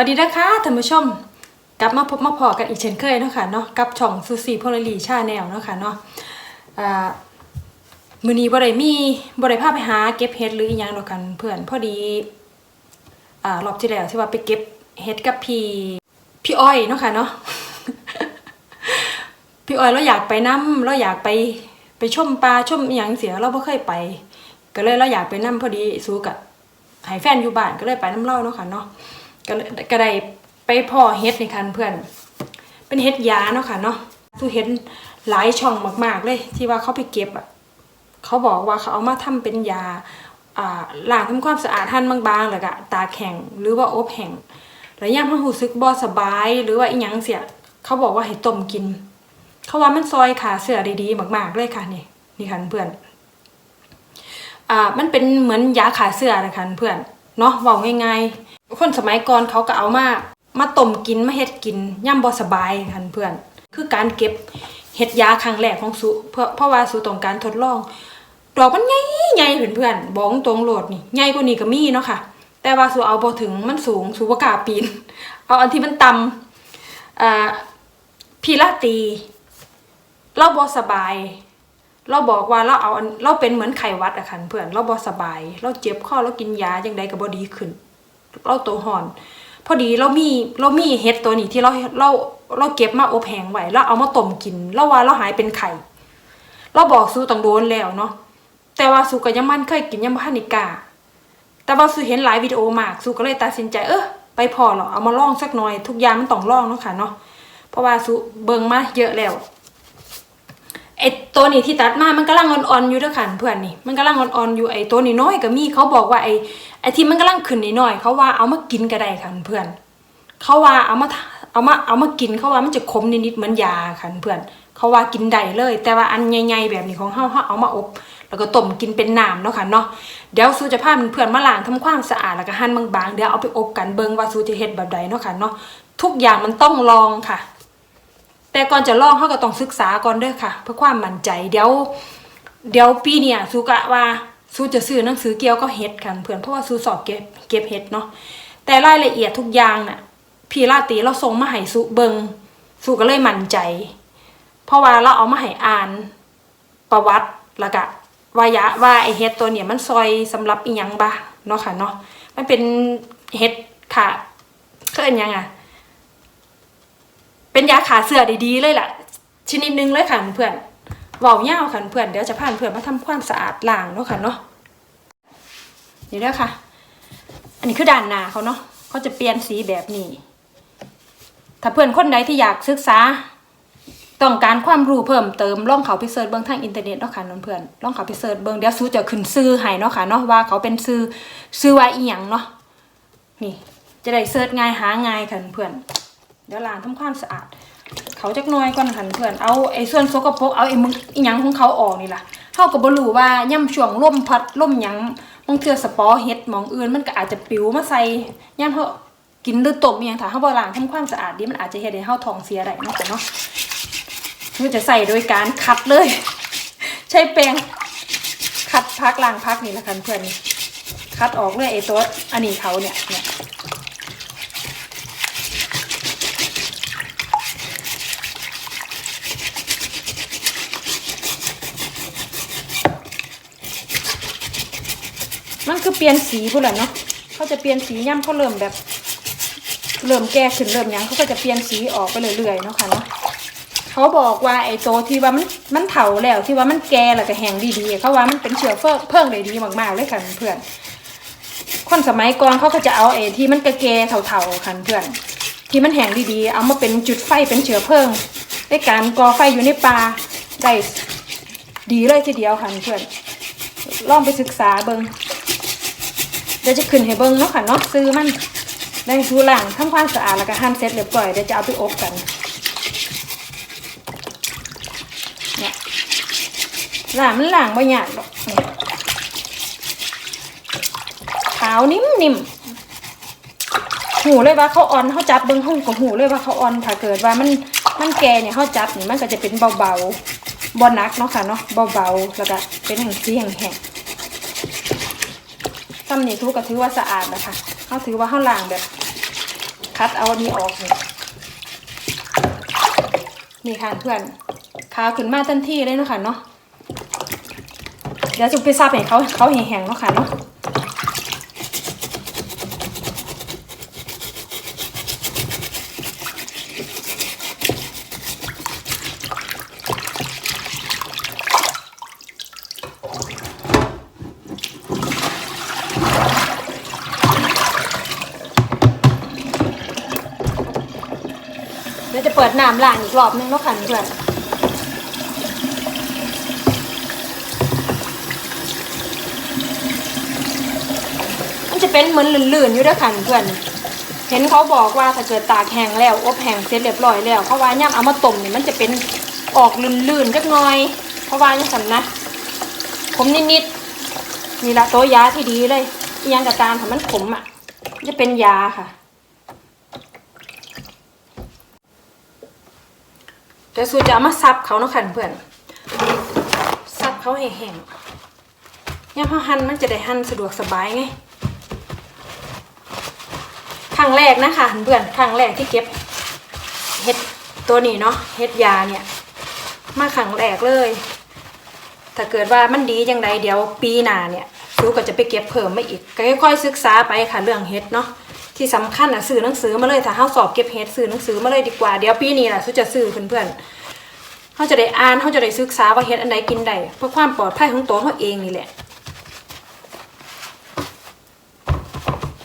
วัสดีนะคะท่านผู้ชม กลับมาพบมาพอกันอีกเช่นเคยเนาะค่ะเนาะกับช่องซูซี่พลารีชาแนลเนาะค่ะเนาะมือนี้บ่ได้มีบ่ได้พาไปหาเก็บเห็ดหรืออีหยังดอกกันเพื่อนพอดีรอบที่แล้วที่ว่าไปเก็บเห็ดกับพี่พี่อ้อยเนาะค่ะเนาะพี่อ้อยเราอยากไปน้ำเราอยากไปไปชมปลาชมอย่างเสียเราบ่เคยไป ก็เลยเราอยากไปน้ำพอดีสู้กับให้แฟนอยู่บ้านก็เลยไปน้ำเล่าเนาะค่ะเนาะ ก็ก็ได้ไปพ่อเฮ็ดนี่คันเพื่อน เป็นเฮ็ดยาเนาะค่ะเนาะสู้เห็นหลายช่องมาก ๆ เลย ที่ว่าเขาไปเก็บอะเขาบอกว่าเขาเอามาทำเป็นยาอ่าล้างทำความสะอาดหั่นบางๆแล้วก็ตาแข็งหรือว่าอบแห้งแล้วยามเขารู้สึกบ่สบาย หรือว่าอีหยังเสียเขาบอกว่าให้ต้มกิน เขาว่ามันซอยขาเสือได้ดีมาก ๆ เลยค่ะนี่นี่ค่ะเพื่อนอ่ามันเป็นเหมือนยาขาเสือนะคะเพื่อนเนาะเว่าง่ายๆ คนสมัยก่อนเขาก็เอามามาต้มกินมาเฮ็ดกินย่ำบ่สบายค่ะเพื่อน คือการเก็บเฮ็ดยาครั้งแรกของสุเพราะเพราะว่าสุต้องการทดลอง ดอกมันใหญ่ใหญ่เพื่อนๆบอกตรงโหลดนี่ใหญ่กว่านี้ก็มีเนาะค่ะ แต่ว่าสุเอาบ่ถึงมันสูงสุบ่กล้าปีน เอาอันที่มันต่ำอ่าพีลาตีเราบ่สบาย เราบอกว่าเราเอาเราเป็นเหมือนไข้วัดอะค่ะเพื่อนเราบ่สบาย เราเจ็บคอเรากินยาจังใดก็บ่ดีขึ้น เราตัวห่อน พอดีเรามีเรามีเห็ดตัวนี้ที่เราเราเราเก็บมาอบแห้งไว้แล้วเอามาต้มกินเราว่าเราหายเป็นไข้เราบอกสู้ต้องโดนแล้วเนาะแต่ว่าสู้ก็ยังมันเคยกินยังบ่ทันได้กา แต่ว่าสู้เห็นหลายวิดีโอมากสู้ก็เลยตัดสินใจเออไปพอหรอเอามาลองสักหน่อย ทุกอย่างมันต้องลองเนาะค่ะเนาะเพราะว่าสู้เบิ่งมาเยอะแล้ว ไอ้ตัวนี้ที่ตัดมามันกำลังอ่อนๆอยู่ด้วยค่ะเพื่อนนี่มันกำลังอ่อนๆอยู่ไอ้ตัวนี้น้อยก็มีเขาบอกว่าไอ้ไอ้ที่มันกำลังขึ้นนิดหน่อยเขาว่าเอามากินก็ได้ค่ะเพื่อนเขาว่าเอามาเอามาเอามากินเขาว่ามันจะขมนิดๆเหมือนยาค่ะเพื่อนเขาว่ากินได้เลย แต่ว่าอันใหญ่ๆแบบนี้ของเฮาเฮาเอามาอบ แล้วก็ต้มกินเป็นน้ำเนาะค่ะเนาะเดี๋ยวซูจะพาเพื่อนมาล้างทำความสะอาดแล้วก็หั่นบางๆเดี๋ยวเอาไปอบกันเบิงว่าซูจะเฮ็ดแบบใดเนาะค่ะเนาะทุกอย่างมันต้องลองค่ะ แต่ก่อนจะลองเขาก็ต้องศึกษาก่อนเด้อค่ะ เพื่อความมั่นใจเดี๋ยวเดี๋ยวปีเนี่ยซูกะว่าซูจะซื้อหนังสือเกี่ยวกับเห็ดค่ะเพื่อนเพราะว่าซูสอบเก็บเก็บเห็ดเนาะแต่รายละเอียดทุกอย่างน่ะพี่ลาตีเราส่งมาให้ซูเบิงซูก็เลยมั่นใจ เพราะว่าเราเอามาให้อ่านประวัติแล้วก็วายะว่าไอเห็ดตัวเนี่ยมันซอยสำหรับอีหยังบ้าเนาะค่ะเนาะมันเป็นเห็ดค่ะก็อันยังอะ เป็นยาขาเสือดีๆเลยล่ะ ชนิดนึงเลยค่ะเพื่อนเว้าเย่าวค่ะเพื่อนเดี๋ยวจะพานเพื่อนมาทำความสะอาดล้างเนาะค่ะเนาะนี่เด้อค่ะ อันนี้คือด้านหน้าเขาเนาะเขาจะเปลี่ยนสีแบบนี้ ถ้าเพื่อนคนใดที่อยากศึกษาต้องการความรู้เพิ่มเติมล่องเขาไปเสิร์ชเบิ้งทางอินเทอร์เน็ตเนาะค่ะน้องเพื่อนล่องเขาไปเสิร์ชเบิ้งเดี๋ยวซูจะขึ้นซื้อให้เนาะค่ะเนาะว่าเขาเป็นซื้อซื้อว่าอีหยังเนาะนี่ จะได้เสิร์ชง่ายหาง่ายค่ะเพื่อน เดี๋ยวล้างทำความสะอาด เขาจักน้อยก่อนค่ะเพื่อนเอาไอ้ส่วนสกปรกเอาไอ้มึงอีหยังของเขาออกนี่ล่ะเฮาก็บ่รู้ว่าย่ำช่วงลมพัดลมหยังบางเทื่อสปอเฮ็ดมองอื่นมันก็อาจจะปิวมาใส่ย่ำเฮากินหรือต้มอีหยังถ้าเฮาบ่ล้างทำความสะอาดดีมันอาจจะเฮ็ดให้เฮาท้องเสียได้เนาะค่ะเนาะคือจะใส่โดยการคัดเลย ใช้แปรงคัดพักล้างพักนี่ละค่ะเพื่อนคัดออกเลยไอ้ตัวอันนี้เขาเนี่ยเนี่ย มันคือเปลี่ยนสีพุ่นแหละเนาะเขาจะเปลี่ยนสีย่ำเขาเริ่มแบบ เริ่มแก่ขึ้นเริ่มยังเขาก็จะเปลี่ยนสีออกไปเรื่อยๆเนาะค่ะเนาะเขาบอกว่าไอ้โตวที่ว่ามันมันเถาแล้วที่ว่ามันแก่แล้วก็แห้งดีๆเขาว่ามันเป็นเชื้อเพิ่งเพิ่งได้ดีมากๆเลยค่ะเพื่อนคนสมัยก่อนเขาก็จะเอาไอ้ที่มันกแก่เถาๆค่ะเพื่อนที่มันแห้งดีๆ เอามาเป็นจุดไฟเป็นเชื้อเพลิงในการก่อไฟอยู่ในป่าได้ดีเลยทีเดียวค่ะเพื่อนลองไปศึกษาเบิง ดี๋ยวจะขึ้นให้เบิงเนาะค่ะเนาะซื้อมันได้ทูล่างทำความสะอาดแล้วก็หั่นเสร็จเรียบร้อยเดี๋ยวจะเอาไปอบกันเนี่ยล่างมันล่างไม่ยากหรอกนี่ขาวนิ่มนิ่มหูเลยว่าเขาอ่อนเขาจับเบิ้งห้องของหูเลยว่าเขาอ่อนถ้าเกิดว่ามันมันแก่เนี่ยเขาจับนี่มันก็จะเป็นเบาๆบอนักเนาะค่ะเนาะเบาๆแล้วก็เป็นแห่งสีแห่งแห่ง ซ้ำนี่ทุกก็ถือว่าสะอาดนะคะเขาถือว่าเขาล้างแบบ คัดเอาอันนี้ออกนี่นี่ค่ะเพื่อนขาวขึ้นมาทันทีเลยเนาะค่ะเนาะเดี๋ยวจุ๊บไปซาบให้เขาเขาแห้งๆเนาะค่ะเนาะ เปิดน้ำล้างอีกรอบนึงแล้วค่ะเพื่อนมันจะเป็นเหมือนลื่นๆอยู่ด้วยค่ะเพื่อนเห็นเขาบอกว่าถ้าเกิดตากแห้งแล้วอบแห้งเสร็จเรียบร้อยแล้วเขาว่าย่ำเอามาต้มเนี่ยมันจะเป็นออกลื่นๆจักหน่อย เพราะว่าอย่างนั้นนะขมนิดๆนี่ละตัวยาที่ดีเลยยังกับตามถ้ามันขมอะ จะเป็นยาค่ะ ดี๋ยวสูจะเอามาซับเขาเนาะค่ะเพื่อนซับเขาให้แห้งย่ามเขาหั่นมันจะได้หั่นสะดวกสบายไงครั้งแรกนะคะเพื่อนครั้งแรกที่เก็บเห็ดตัวนี้เนาะเห็ดยาเนี่ย มาครั้งแรกเลย ถ้าเกิดว่ามันดีจังใดเดี๋ยวปีหน้าเนี่ยสูก็จะไปเก็บเพิ่มมาอีกก็ค่อยๆศึกษาไปค่ะเรื่องเห็ดเนาะ ที่สำคัญอะซื้อหนังสือมาเลยถ้าเฮาสอบเก็บเห็ดซื้อหนังสือมาเลยดีกว่าเดี๋ยวปีนี้แหละสูจะซื้อเพื่อนๆเขาจะได้อ่านเขาจะได้ศึกษาว่าเห็ดอันใดกินได้เพื่อความปลอดภัยของตัวเขาเองนี่แหละ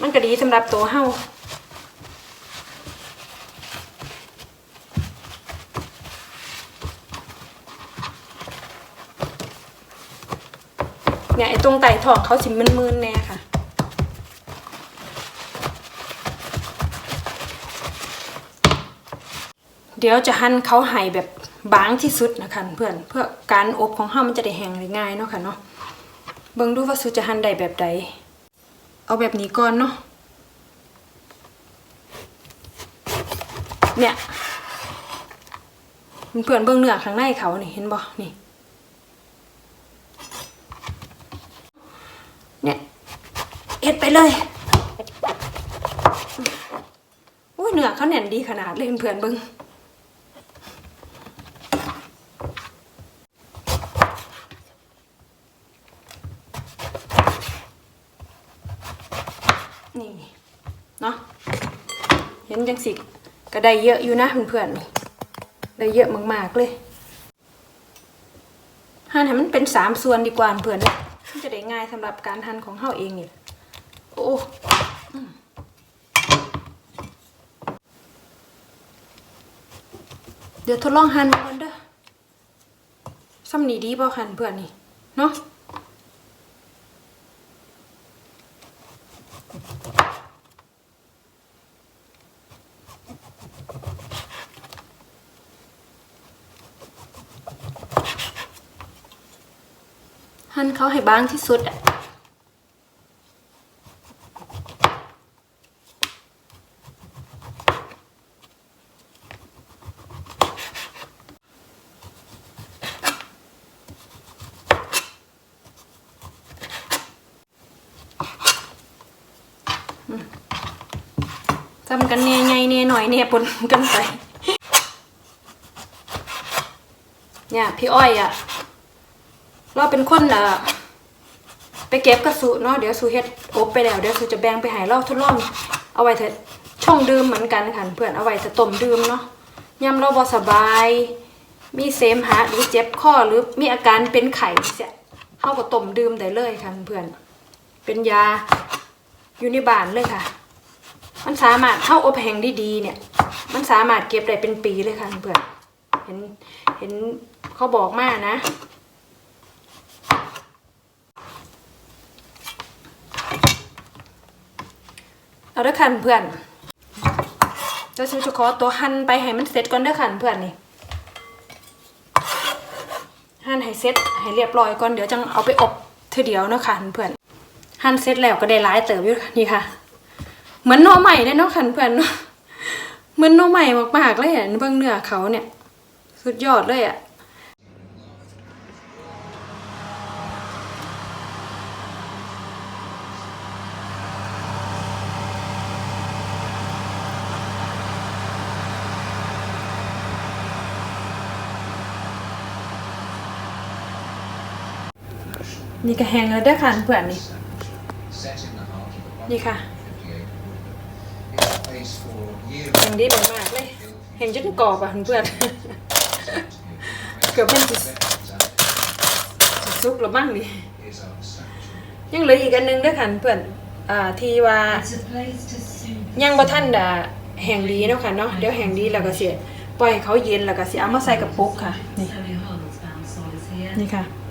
มันก็ดีสำหรับตัวเฮาเนี่ยไอ้ตรงไต่ทองเขาสิมึนๆแน่ค่ ดี๋ยวจะหั่นเขาให้แบบบางที่สุดนะคะเพื่อนเพื่อการอบของเฮามันจะได้แห้งง่ายเนาะค่ะเนาะเบิ่งดูว่าสุจะหั่นได้แบบใด เอาแบบนี้ก่อนเนาะเนี่ยเพื่อนเบิ่งเนื้อข้างในเขานี่เห็นบ่นี่เนี่ยเอ็ดไปเลยอุ้ยเนื้อเขาแน่นดีขนาดเลยเพื่อนเบิ้ง นี่เนาะเห็นจังสิก็ได้เยอะอยู่นะเพื่อนๆนี่ได้เยอะมากๆเลยหั่นให้มันเป็นสามส่วนดีกว่าเพื่อนเนี่ยมันจะได้ง่ายสำหรับการหั่นของเฮาเองนี่แหละโอ้เดี๋ยวทดลองหั่นก่อนเด้อซ้ำนี่ดีบ่หั่นเพื่อนนี่เนาะ หั่นเขาให้บางที่สุดอะจำกันเนี่ยไงเนี่ยหน่อยเนี่ยปนกันไปเนี่ยพี่อ้อยอะ เราเป็นคนเอ่อไปเก็บกระสุเนาะเดี๋ยวสูเฮ็ดอบไปแล้วเดี๋ยวสูจะแบ่งไปให้เราทดลองเอาไว้เถอะช่องดื่มเหมือนกันค่ะเพื่อนเอาไว้จะต้มดื่มเนาะยามเราบ่สบาย มีเสมหะหรือเจ็บคอหรือมีอาการเป็นไข้เสียเฮาก็ต้มดื่มได้เลยค่ะเพื่อนเป็นยาอยู่ในบ้านเลยค่ะ มันสามารถเฮาอบแห้งดีๆเนี่ย มันสามารถเก็บได้เป็นปีเลยค่ะเพื่อนเห็นเห็นเขาบอกมานะ เอาด้อค่ะเพื่อนเจะซื้อจะขอตัวหั่นไปให้มันเสร็จก่อนด้อค่ะเพื่อนนี่หั่นให้เสร็จให้เรียบร้อยก่อนเดี๋ยวจังเอาไปอบเทีเดียวเนาะค่ะเพื่อนหั่นเสร็จแล้วก็ได้หลายเติบอยู่นี่ค่ะ เหมือนนอใหม่เลยเนาะค่ะเพื่อนเหมือนนอใหม่มากๆเลยอะเบื้องเนื้อเขาเนี่ย สุดยอดเลยอะ นี่ก็แห้งแล้วเด้อค่ะเพื่อนนี่ Set in the heart of the นี่ค่ะ 158. It pays for year แห้งดีมากๆเลยแห้งจนกรอบอะเพื่อนเกือบเป็นสิสุกแล้วมั้งนี่ is our sanctuary. ยังเหลืออีกอันหนึงเด้อค่ะเพื่อนอ่าที่ว่า It's a place to soothe ยังบ่ทันด่าแห้งดีเนาะค่ะเนาะเดี๋ยวแห้งดีแล้วก็สิปล่อยให้เขาเย็นแล้วก็สิเอามาใส่กระปุกค่ะนี่ Holy Holds bound solace here. นี่ค่ะ A